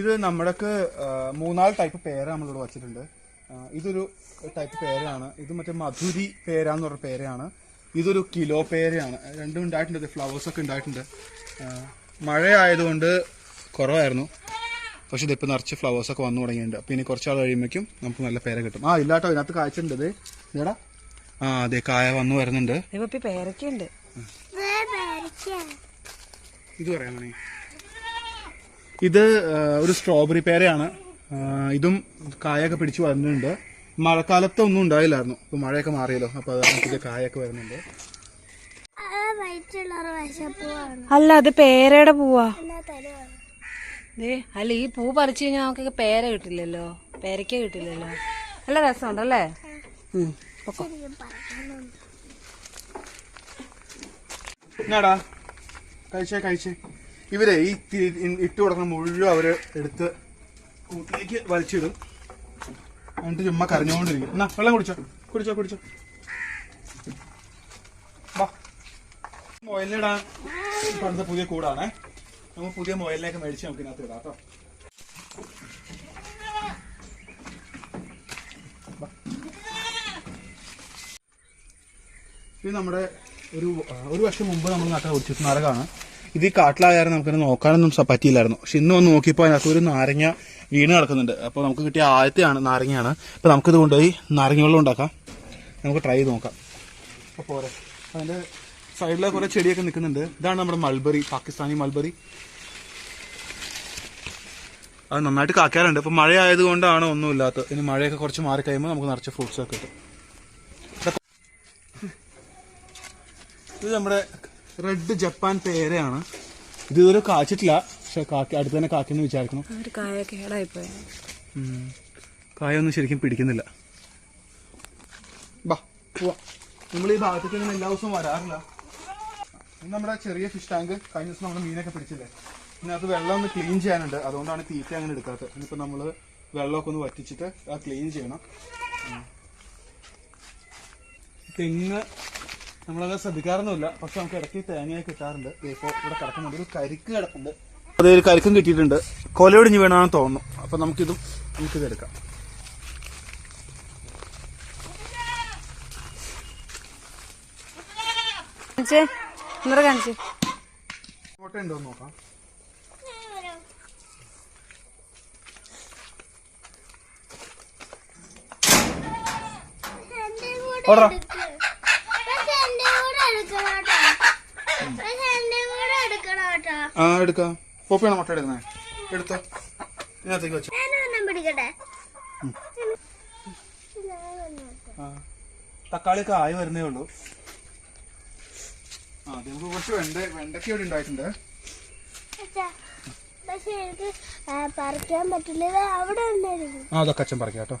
ഇത് നമ്മുടെക്ക് മൂന്നാൽ ടൈപ്പ് പേര നമ്മളിവിടെ വച്ചിട്ടുണ്ട്. ഇതൊരു ടൈപ്പ് പേരയാണ് ഇത് മറ്റേ മധുരി പേര എന്ന് പറഞ്ഞ പേരയാണ് ഇതൊരു കിലോ പേരയാണ് രണ്ടും ഉണ്ടായിട്ടുണ്ട്. ഫ്ലവേഴ്സ് ഒക്കെ ഉണ്ടായിട്ടുണ്ട്. മഴയായതുകൊണ്ട് മഴ ആയതുകൊണ്ട് കുറവായിരുന്നു. പക്ഷെ ഇതിപ്പോൾ നിറച്ച് ഫ്ലവേഴ്സ് ഒക്കെ വന്നു തുടങ്ങിയിട്ടുണ്ട്. അപ്പോൾ ഇനി കുറച്ചാൾ കഴിയുമ്പോഴേക്കും നമുക്ക് നല്ല പേര കിട്ടും. ആ ഇല്ലാട്ടോ. ഇതിനകത്ത് കായ്ച്ചിട്ടുണ്ട് ഇത്. ഇതേടാ. ആ അതെ കായ വന്നു വരുന്നുണ്ട്. ഇത് പറയാൻ ഇത് ഒരു സ്ട്രോബെറി പേരയാണ്. ഇതും കായൊക്കെ പിടിച്ചു വരുന്നുണ്ട് മഴക്കാലത്ത് ഒന്നും ഉണ്ടായില്ലായിരുന്നു. ഇപ്പൊ മഴയൊക്കെ മാറിയല്ലോ. അപ്പൊ അതാണ് പുതിയ കായൊക്കെ വരുന്നുണ്ട്. അല്ല അത് പേരയുടെ പൂവാ. എന്നാ തരുവാണ് ദേ അല്ല ഈ പൂ പറിച്ചു കഴിഞ്ഞാൽ നമുക്ക് പേര കിട്ടില്ലല്ലോ. പേരയ്ക്ക കിട്ടില്ലല്ലോ. നല്ല രസമുണ്ടല്ലേ. എന്നാടാ? കഴിച്ചേ കഴിച്ചേ. ഇവരെ ഈ ഇട്ട് കൊടുക്കുന്ന മുഴുവൻ അവർ എടുത്ത് കൂട്ടിലേക്ക് വലിച്ചിടും. എന്നിട്ട് ചുമ്മാ കരഞ്ഞുകൊണ്ടിരിക്കും. എന്നാ വെള്ളം കുടിച്ചോ കുടിച്ചോ കുടിച്ചോ. വാ. മൊയലിനിടാൻ പണ്ടത്തെ പുതിയ കൂടാണ്. നമുക്ക് പുതിയ മൊയലിനൊക്കെ മേടിച്ച് നമുക്ക് ഇതിനകത്ത് ഇടാം കേട്ടോ. ഇത് നമ്മുടെ ഒരു ഒരു വർഷം മുമ്പ് നമ്മൾ നട്ട ഒരു നരകാണ് ഇത് ഈ കാട്ടിലായാലും നമുക്കത് നോക്കാനൊന്നും പറ്റിയില്ലായിരുന്നു. പക്ഷെ ഇന്ന് വന്ന് നോക്കിയപ്പോൾ അതിനകത്ത് ഒരു നാരങ്ങ വീണ് കിടക്കുന്നുണ്ട്. അപ്പോൾ നമുക്ക് കിട്ടിയ ആദ്യത്തെയാണ് നാരങ്ങയാണ്. അപ്പോൾ നമുക്കിത് കൊണ്ടുപോയി നാരങ്ങ വെള്ളം ഉണ്ടാക്കാം. നമുക്ക് ട്രൈ ചെയ്ത് നോക്കാം. അപ്പോൾ പോരെ. അതിന്റെ സൈഡിലെ കുറേ ചെടിയൊക്കെ നിൽക്കുന്നുണ്ട്. ഇതാണ് നമ്മുടെ മൾബറി പാകിസ്ഥാനി മൾബറി അത് നന്നായിട്ട് കാക്കാറുണ്ട് ഇപ്പം മഴ ആയതുകൊണ്ടാണ് ഒന്നുമില്ലാത്തത് ഇനി മഴയൊക്കെ കുറച്ച് മാറി കഴിയുമ്പോൾ നമുക്ക് നിറച്ച് ഫ്രൂട്ട്സൊക്കെ കിട്ടും. ഇത് നമ്മുടെ റെഡ് ജപ്പാൻ പേരയാണ്. ഇത് ഇതുവരെ കാച്ചിട്ടില്ല. പക്ഷെ കാക്കി അടുത്ത് തന്നെ കാക്കെന്ന് വിചാരിക്കണം ഒരു കായ കേടായിപ്പോയ. കായൊന്നും ശരിക്കും പിടിക്കുന്നില്ല. ബാ പോവാ. നമ്മൾ ഈ ഭാഗത്തേക്ക് ഇങ്ങനെ എല്ലാ ദിവസവും വരാറില്ല. നമ്മുടെ ചെറിയ ഫിഷ് ടാങ്ക് കഴിഞ്ഞ ദിവസം നമ്മൾ മീനൊക്കെ പിടിച്ചില്ലേ? അത് വെള്ളം ഒന്ന് ക്ലീൻ ചെയ്യാനുണ്ട്. അതുകൊണ്ടാണ് തീറ്റ അങ്ങനെ എടുക്കാത്തത്. ഇനിയിപ്പോൾ നമ്മൾ വെള്ളമൊക്കെ ഒന്ന് വറ്റിച്ചിട്ട് ആ ക്ലീൻ ചെയ്യണം. തെങ്ങ് നമ്മളങ്ങനെ ശ്രദ്ധിക്കാറൊന്നുമില്ല. പക്ഷെ നമുക്ക് ഇടയ്ക്ക് തേങ്ങയൊക്കെ കിട്ടാറുണ്ട്. ഇപ്പോൾ ഇവിടെ കിടക്കുന്നുണ്ട്. ഒരു കരിക്ക് കിടക്കുന്നുണ്ട് അതേ ഒരു കരിക്കും കിട്ടിയിട്ടുണ്ട്. കൊലയൊടിഞ്ഞ് വീണാണെന്ന് തോന്നുന്നു. അപ്പം നമുക്കിതും നമുക്കിത് എടുക്കാം. കാണിച്ചേ? ഇന്നലെ കാണിച്ചേ. മുട്ട ഉണ്ടോ എന്ന് നോക്കാം. ഓടാ എടുക്ക്. പക്ഷെ എന്റെ കൂടെ എടുക്കണം കേട്ടോ പക്ഷെ എന്റെ കൂടെ എടുക്കണം കേട്ടോ ആ എടുക്കാം. പോപ്പിയാണ് മുട്ട എടുക്കുന്നത് എടുത്തോ. ഇതിനകത്തേക്ക് വെച്ചോ. തക്കാളിയൊക്കെ ആയി വരുന്നേ ഉള്ളൂ. ആ നമുക്ക് കുറച്ച് വെണ്ട വെണ്ടയ്ക്ക ഇവിടെ ഉണ്ടായിട്ടുണ്ട്. പക്ഷെ എനിക്ക് പറിക്കാൻ പറ്റില്ല. അവിടെ ആ അതൊക്കെ അച്ഛൻ പറയാം കേട്ടോ.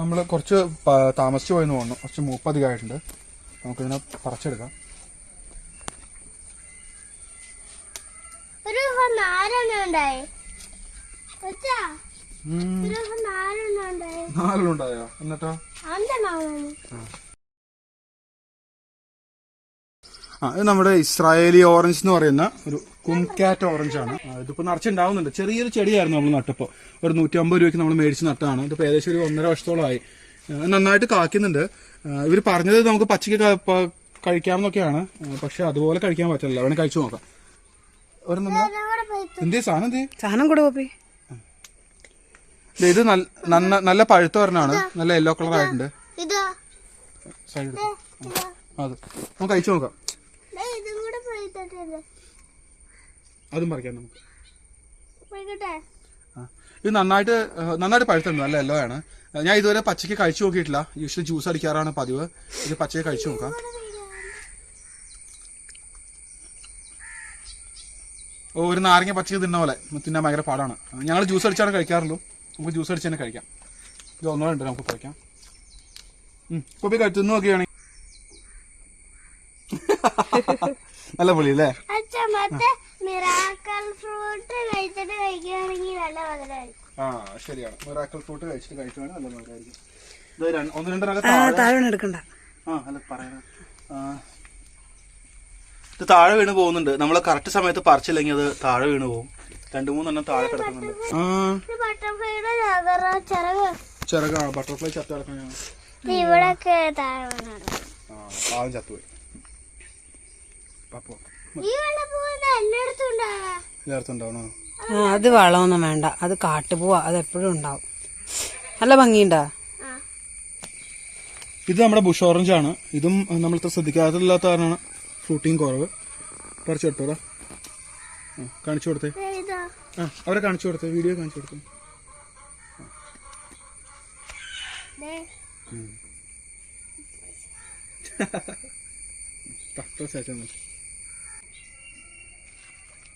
നമ്മൾ കുറച്ച് താമസിച്ചു പോയെന്ന് തോന്നുന്നു. കുറച്ച് മൂപ്പധികമായിട്ടുണ്ട് നമുക്കിതിനെ പറിച്ചെടുക്കാം. ദിവസം നാലെണ്ണം ഉണ്ടായി? അച്ഛാ ഉം, ഒരു ദിവസം നാലെണ്ണം ഉണ്ടായി? നാലെണ്ണം ഉണ്ടായോ? എന്നിട്ടോ? ആ. ഇത് നമ്മുടെ ഇസ്രായേലി ഓറഞ്ച് എന്ന് പറയുന്ന ഒരു കുംകാറ്റ് ഓറഞ്ച് ആണ്. ഇതിപ്പോ നിറച്ചുണ്ടാവുന്നുണ്ട്. ചെറിയൊരു ചെടിയായിരുന്നു നമ്മൾ നട്ടപ്പോ ഒരു നൂറ്റി അമ്പത് രൂപയ്ക്ക് നമ്മൾ മേടിച്ച് നട്ടതാണ്. ഇതിപ്പോ ഏകദേശം ഒരു ഒന്നര വർഷത്തോളമായി. നന്നായിട്ട് കാക്കുന്നുണ്ട് ഇവർ പറഞ്ഞത് നമുക്ക് പച്ചയ്ക്ക് കഴിക്കാമെന്നൊക്കെയാണ്. പക്ഷെ അതുപോലെ കഴിക്കാൻ പറ്റില്ല. വേണേ കഴിച്ചു നോക്കാം. എന്താ? അവിടെ പോയി എന്തേ സാധനം എന്തേ സാധനം കൂടെ പോപ്പി. ഇത് നല്ല- നല്ല പഴുത്ത ഒരെണ്ണാണ്. നല്ല യെല്ലോ കളർ ആയിട്ടുണ്ട്. ഇതാ. സൈഡ് ഇതാ അത്. നമുക്ക് കഴിച്ചു നോക്കാം. ദേ, ഇതും കൂടെ പോയി തട്ടിയത് അതും പറിക്കാം നമുക്ക്. ഇത് നന്നായിട്ട് നന്നായിട്ട് പഴുത്തുണ്ട് നല്ല യെല്ലോ ആണ്. ഞാൻ ഇതുവരെ പച്ചയ്ക്ക് കഴിച്ചു നോക്കിയിട്ടില്ല. യൂഷ്വലി ജ്യൂസ് അടിക്കാറാണ് പതിവ്. ഇത് പച്ചയ്ക്ക് കഴിച്ചു നോക്കാം. ഒരു നാരങ്ങ പച്ചക്ക് തിന്ന പോലെ. തിന്നാൻ ഭയങ്കര പാടാണ്. ഞങ്ങൾ ജ്യൂസ് അടിച്ചാണ് കഴിക്കാറുള്ളൂ. നമുക്ക് ജ്യൂസ് അടിച്ച് തന്നെ കഴിക്കാം. ഇത് ഒന്നോ ഉണ്ട് നമുക്ക് കഴിക്കാം. കുപ്പി കഴിച്ചു തിന്നു നോക്കുകയാണെങ്കിൽ നല്ല പുളി അല്ലേ? ആ ശരിയാണ്. മിറാക്കൽ ഫ്രൂട്ട് കഴിച്ചിട്ട് കഴിക്കുകയാണെങ്കിൽ നല്ല മധുരമായിരിക്കും രണ്ട്- ഒന്ന് രണ്ടെണ്ണം ആ താഴെ താഴെ എടുക്കണ്ട. ആ അല്ല പറയണ. ഇത് താഴെ വീണ് പോകുന്നുണ്ട്. നമ്മൾ കറക്റ്റ് സമയത്ത് പറിച്ചില്ലെങ്കിൽ അത് താഴെ വീണ് പോകും. രണ്ടു മൂന്നെണ്ണം താഴെ കിടക്കുന്നുണ്ട്. ആ. ബട്ടർഫ്ലൈയുടെ ചതറ ചിറക് ചിറക ബട്ടർഫ്ലൈ ചത്ത്. ആ പാവം ചത്തുപോയി. അത് വളമൊന്നും വേണ്ട. അത് കാട്ടുപോവാ. അത് എപ്പോഴും ഉണ്ടാവും. നല്ല ഭംഗിയുണ്ടാ? ആ. ഇത് നമ്മുടെ ബുഷ് ഓറഞ്ച് ആണ്. ഇതും നമ്മൾ ഇത്ര ശ്രദ്ധിക്കാത്തില്ലാത്ത കാരണമാണ് ഫ്രൂട്ടിങ് കുറവ്. പറിച്ചു കൊടുത്തോടാ. ആ കാണിച്ചു കൊടുത്തേ. ആ അവരെ കാണിച്ചു കൊടുത്തേ. വീഡിയോ കാണിച്ചു കൊടുത്തു.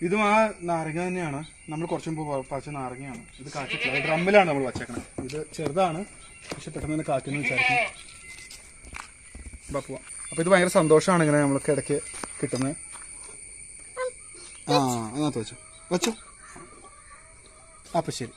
ഇതും ആ നാരങ്ങ തന്നെയാണ്. നമ്മൾ കുറച്ച് മുമ്പ് പച്ച നാരങ്ങയാണ്. ഇത് കാച്ചിട്ടില്ല ഡ്രമ്മിലാണ് നമ്മൾ വച്ചേക്കണത് ഇത് ചെറുതാണ്. പക്ഷെ പെട്ടെന്ന് തന്നെ കാക്കുന്നു വിചാരിക്കും ബാ പോവാം. അപ്പൊ ഇത് ഭയങ്കര സന്തോഷമാണ് ഇങ്ങനെ നമ്മൾക്ക് ഇടയ്ക്ക് കിട്ടുന്നത്. ആ അതിനകത്ത് വെച്ചു. വെച്ചു അപ്പൊ ശരി.